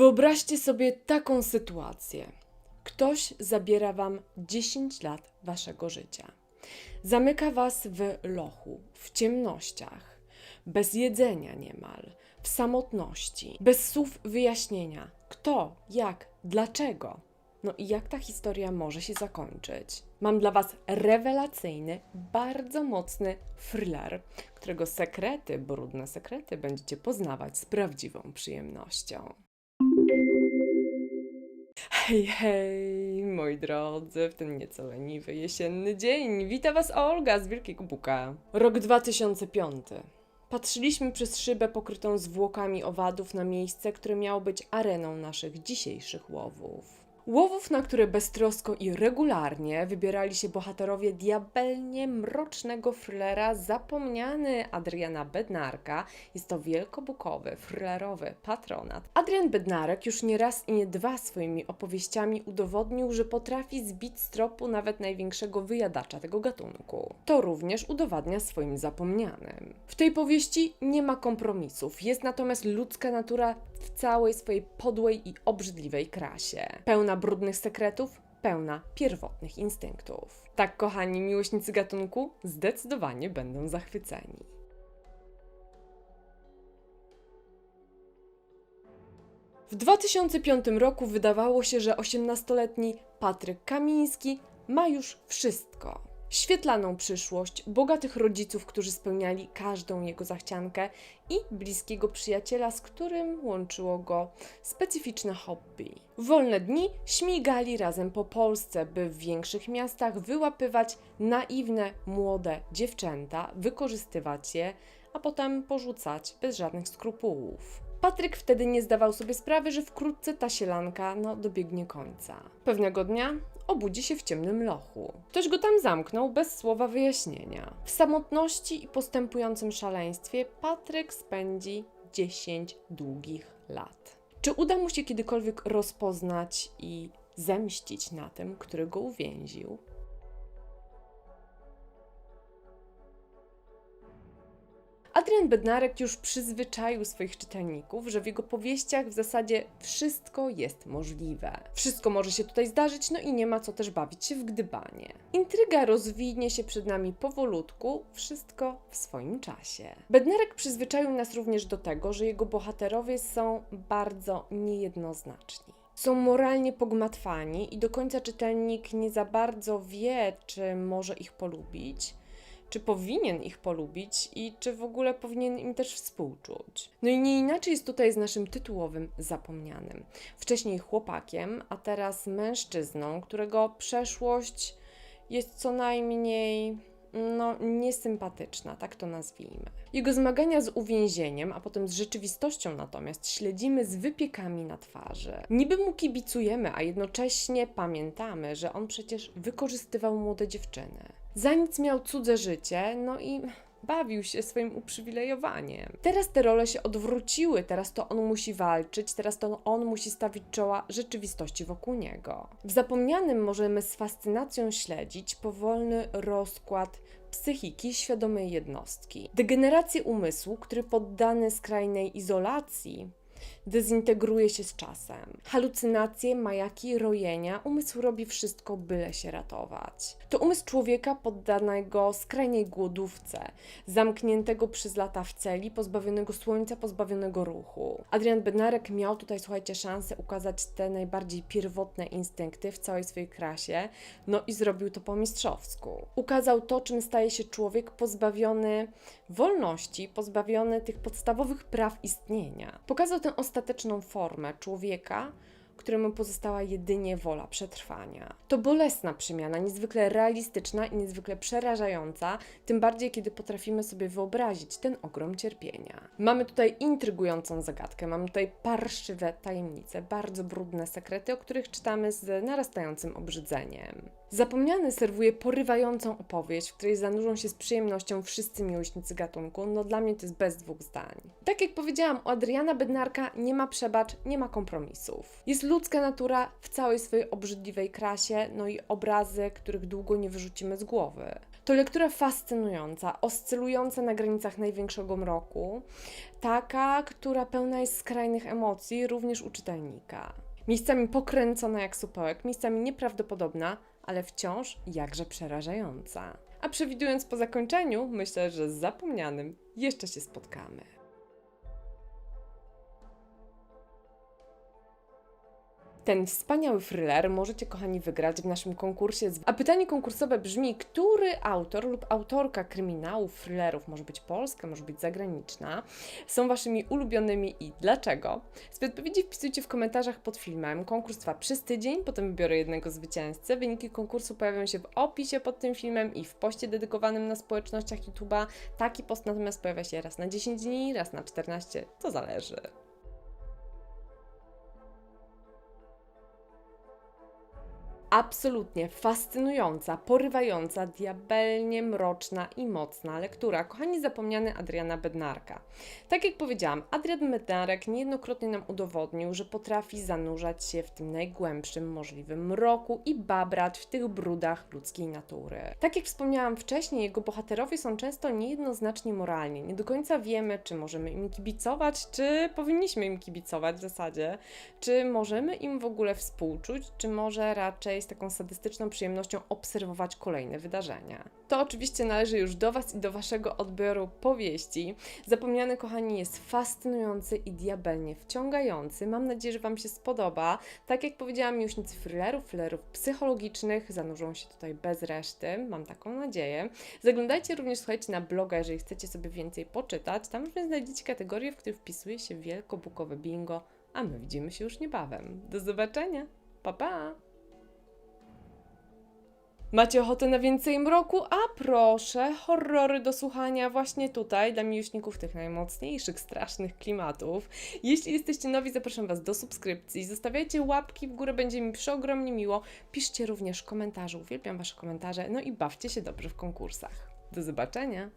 Wyobraźcie sobie taką sytuację. Ktoś zabiera wam 10 lat waszego życia. Zamyka was w lochu, w ciemnościach, bez jedzenia niemal, w samotności, bez słów wyjaśnienia kto, jak, dlaczego. No i jak ta historia może się zakończyć? Mam dla Was rewelacyjny, bardzo mocny thriller, którego sekrety, brudne sekrety będziecie poznawać z prawdziwą przyjemnością. Hej, hej, moi drodzy, w ten nieco leniwy jesienny dzień. Wita Was Olga z Wielkiego Buka. Rok 2005. Patrzyliśmy przez szybę pokrytą zwłokami owadów na miejsce, które miało być areną naszych dzisiejszych łowów. Łowów, na które beztrosko i regularnie wybierali się bohaterowie diabelnie mrocznego thrillera Zapomniany Adriana Bednarka. Jest to wielkobukowy, thrillerowy patronat. Adrian Bednarek już nie raz i nie dwa swoimi opowieściami udowodnił, że potrafi zbić z tropu nawet największego wyjadacza tego gatunku. To również udowadnia swoim zapomnianym. W tej powieści nie ma kompromisów, jest natomiast ludzka natura w całej swojej podłej i obrzydliwej krasie. Pełna brudnych sekretów, pełna pierwotnych instynktów. Tak, kochani miłośnicy gatunku, zdecydowanie będą zachwyceni. W 2005 roku wydawało się, że 18-letni Patryk Kamiński ma już wszystko. Świetlaną przyszłość, bogatych rodziców, którzy spełniali każdą jego zachciankę i bliskiego przyjaciela, z którym łączyło go specyficzne hobby. Wolne dni śmigali razem po Polsce, by w większych miastach wyłapywać naiwne, młode dziewczęta, wykorzystywać je, a potem porzucać bez żadnych skrupułów. Patryk wtedy nie zdawał sobie sprawy, że wkrótce ta sielanka no, dobiegnie końca. Pewnego dnia obudzi się w ciemnym lochu. Ktoś go tam zamknął bez słowa wyjaśnienia. W samotności i postępującym szaleństwie Patryk spędzi 10 długich lat. Czy uda mu się kiedykolwiek rozpoznać i zemścić na tym, który go uwięził? Adrian Bednarek już przyzwyczaił swoich czytelników, że w jego powieściach w zasadzie wszystko jest możliwe. Wszystko może się tutaj zdarzyć, no i nie ma co też bawić się w gdybanie. Intryga rozwinie się przed nami powolutku, wszystko w swoim czasie. Bednarek przyzwyczaił nas również do tego, że jego bohaterowie są bardzo niejednoznaczni są moralnie pogmatwani i do końca czytelnik nie za bardzo wie, czy może ich polubić, czy powinien ich polubić i czy w ogóle powinien im też współczuć. No i nie inaczej jest tutaj z naszym tytułowym zapomnianym. Wcześniej chłopakiem, a teraz mężczyzną, którego przeszłość jest co najmniej no, niesympatyczna, tak to nazwijmy. Jego zmagania z uwięzieniem, a potem z rzeczywistością natomiast śledzimy z wypiekami na twarzy. Niby mu kibicujemy, a jednocześnie pamiętamy, że on przecież wykorzystywał młode dziewczyny. Za nic miał cudze życie, no i bawił się swoim uprzywilejowaniem. Teraz te role się odwróciły, teraz to on musi walczyć, teraz to on musi stawić czoła rzeczywistości wokół niego. W zapomnianym możemy z fascynacją śledzić powolny rozkład psychiki świadomej jednostki. Degenerację umysłu, który poddany skrajnej izolacji dezintegruje się z czasem. Halucynacje, majaki, rojenia, umysł robi wszystko, byle się ratować. To umysł człowieka poddanego skrajnej głodówce, zamkniętego przez lata w celi, pozbawionego słońca, pozbawionego ruchu. Adrian Bednarek miał tutaj, słuchajcie, szansę ukazać te najbardziej pierwotne instynkty w całej swojej krasie, no i zrobił to po mistrzowsku. Ukazał to, czym staje się człowiek pozbawiony wolności, pozbawiony tych podstawowych praw istnienia. Pokazał tę ostateczną formę człowieka, któremu pozostała jedynie wola przetrwania. To bolesna przemiana, niezwykle realistyczna i niezwykle przerażająca, tym bardziej kiedy potrafimy sobie wyobrazić ten ogrom cierpienia. Mamy tutaj intrygującą zagadkę, mamy tutaj parszywe tajemnice, bardzo brudne sekrety, o których czytamy z narastającym obrzydzeniem. Zapomniany serwuje porywającą opowieść, w której zanurzą się z przyjemnością wszyscy miłośnicy gatunku. No dla mnie to jest bez dwóch zdań. Tak jak powiedziałam, u Adriana Bednarka nie ma przebacz, nie ma kompromisów. Jest ludzka natura w całej swojej obrzydliwej krasie, no i obrazy, których długo nie wyrzucimy z głowy. To lektura fascynująca, oscylująca na granicach największego mroku, taka, która pełna jest skrajnych emocji, również u czytelnika. Miejscami pokręcona jak supełek, miejscami nieprawdopodobna, ale wciąż jakże przerażająca. A przewidując po zakończeniu, myślę, że z zapomnianym jeszcze się spotkamy. Ten wspaniały thriller możecie, kochani, wygrać w naszym konkursie. A pytanie konkursowe brzmi: który autor lub autorka kryminałów, thrillerów, może być polska, może być zagraniczna, są waszymi ulubionymi i dlaczego? Swoje odpowiedzi wpisujcie w komentarzach pod filmem. Konkurs trwa przez tydzień, potem wybiorę jednego zwycięzcę. Wyniki konkursu pojawią się w opisie pod tym filmem i w poście dedykowanym na społecznościach YouTube'a. Taki post natomiast pojawia się raz na 10 dni, raz na 14, to zależy. Absolutnie fascynująca, porywająca, diabelnie mroczna i mocna lektura. Kochani, zapomniany Adriana Bednarka. Tak jak powiedziałam, Adrian Bednarek niejednokrotnie nam udowodnił, że potrafi zanurzać się w tym najgłębszym możliwym mroku i babrać w tych brudach ludzkiej natury. Tak jak wspomniałam wcześniej, jego bohaterowie są często niejednoznacznie moralnie. Nie do końca wiemy, czy możemy im kibicować, czy powinniśmy im kibicować w zasadzie, czy możemy im w ogóle współczuć, czy może raczej z taką sadystyczną przyjemnością obserwować kolejne wydarzenia. To oczywiście należy już do Was i do Waszego odbioru powieści. Zapomniany, kochani, jest fascynujący i diabelnie wciągający. Mam nadzieję, że Wam się spodoba. Tak jak powiedziałam, miłośnicy thrillerów, thrillerów psychologicznych zanurzą się tutaj bez reszty. Mam taką nadzieję. Zaglądajcie również, słuchajcie, na bloga, jeżeli chcecie sobie więcej poczytać. Tam również znajdziecie kategorie, w których wpisuje się wielkobukowe bingo, a my widzimy się już niebawem. Do zobaczenia! Pa, pa! Macie ochotę na więcej mroku? A proszę, horrory do słuchania właśnie tutaj dla miłośników tych najmocniejszych, strasznych klimatów. Jeśli jesteście nowi, zapraszam Was do subskrypcji. Zostawiajcie łapki w górę, będzie mi przeogromnie miło. Piszcie również komentarze, uwielbiam Wasze komentarze. No i bawcie się dobrze w konkursach. Do zobaczenia!